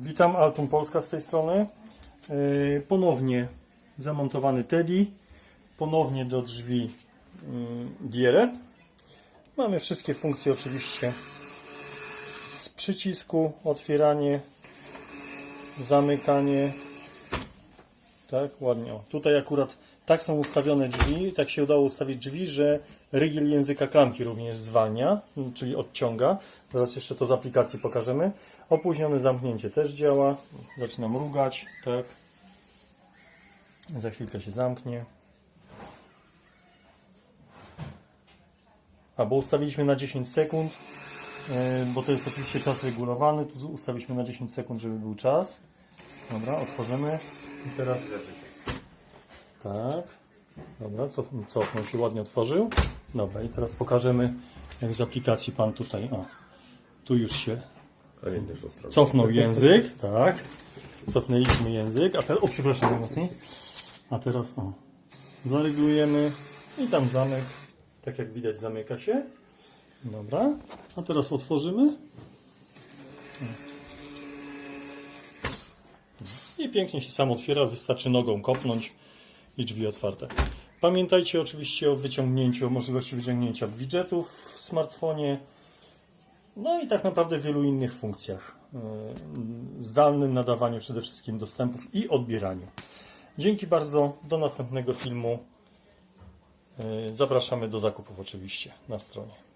Witam, Altum Polska z tej strony. Yy, Ponownie zamontowany Teddy. Ponownie do drzwi yy, Dierę. Mamy wszystkie funkcje oczywiście z przycisku, otwieranie, zamykanie. Tak, ładnie. O, tutaj akurat tak są ustawione drzwi, tak się udało ustawić drzwi, że rygiel języka klamki również zwalnia, czyli odciąga. Zaraz jeszcze to z aplikacji pokażemy. Opóźnione zamknięcie też działa. Zaczyna mrugać, tak. Za chwilkę się zamknie. A, bo ustawiliśmy na 10 sekund, yy, bo to jest oczywiście czas regulowany. Tu ustawiliśmy na 10 sekund, żeby był czas. Dobra, otworzymy. I teraz... Tak. Dobra, cof, cofnął się, ładnie otworzył. Dobra, i teraz pokażemy, jak z aplikacji Pan tutaj... O, tu już się cofnął język, tak. Cofnęliśmy język, a teraz... O, przepraszam najmocniej. A teraz, o, zareglujemy i tam zamek, tak jak widać, zamyka się. Dobra, a teraz otworzymy. I pięknie się sam otwiera, wystarczy nogą kopnąć i drzwi otwarte. Pamiętajcie oczywiście o wyciągnięciu, o możliwości wyciągnięcia widgetów w smartfonie, no i tak naprawdę wielu innych funkcjach. Yy, Zdalnym nadawaniu przede wszystkim dostępów i odbieraniu. Dzięki bardzo, do następnego filmu. Yy, Zapraszamy do zakupów oczywiście na stronie.